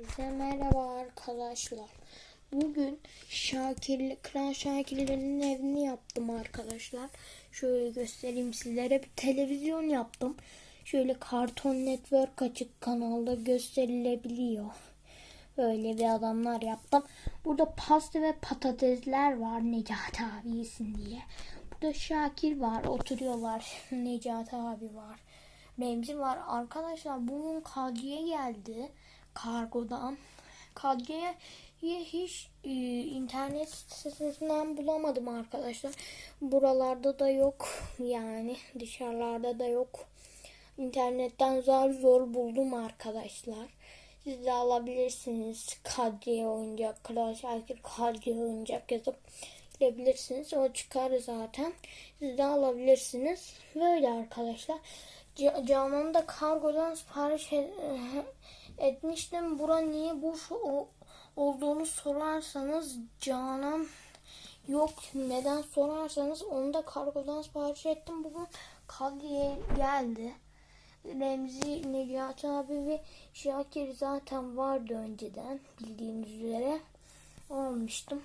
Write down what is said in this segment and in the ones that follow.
Herkese merhaba arkadaşlar. Bugün Şakir, Kral Şakirlerin evini yaptım arkadaşlar. Şöyle göstereyim sizlere. Bir televizyon yaptım. Şöyle Cartoon Network açık kanalda gösterilebiliyor. Böyle bir adamlar yaptım. Burada pasta ve patatesler var Necati abi yesin diye. Burada Şakir var. Oturuyorlar. Necati abi var. Remzi var. Arkadaşlar bugün Kadriye geldi. Kargodan. Kadriye hiç e, internet sitesinden bulamadım arkadaşlar. Buralarda da yok. Yani dışarılarda da yok. İnternetten zar zor buldum arkadaşlar. Siz de alabilirsiniz. Kadriye oyuncak, Kral Şakir Kadriye oyuncak yazıp girebilirsiniz. O çıkar zaten. Siz de alabilirsiniz. Böyle arkadaşlar. Ca- Canan'da kargodan sipariş etmiştim. Bura niye boş olduğunu sorarsanız Canan yok. Neden sorarsanız onu da kargodan sipariş ettim. Bugün Kadriye geldi. Remzi, Necati abi ve Şakir zaten vardı önceden bildiğiniz üzere. Almıştım.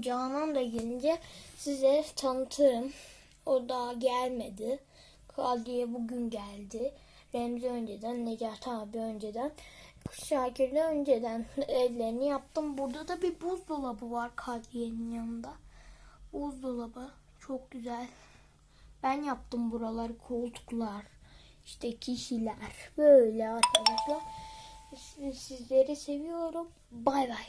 Canan da gelince size tanıtırım. O daha gelmedi. Kadriye bugün geldi. Remzi önceden, Necati abi önceden. Şakir'le önceden evlerini yaptım. Burada da bir buzdolabı var Kadriye'nin yanında. Buzdolabı çok güzel. Ben yaptım buraları koltuklar. işte kişiler. Böyle arkadaşlar. Sizleri seviyorum. Bay bay.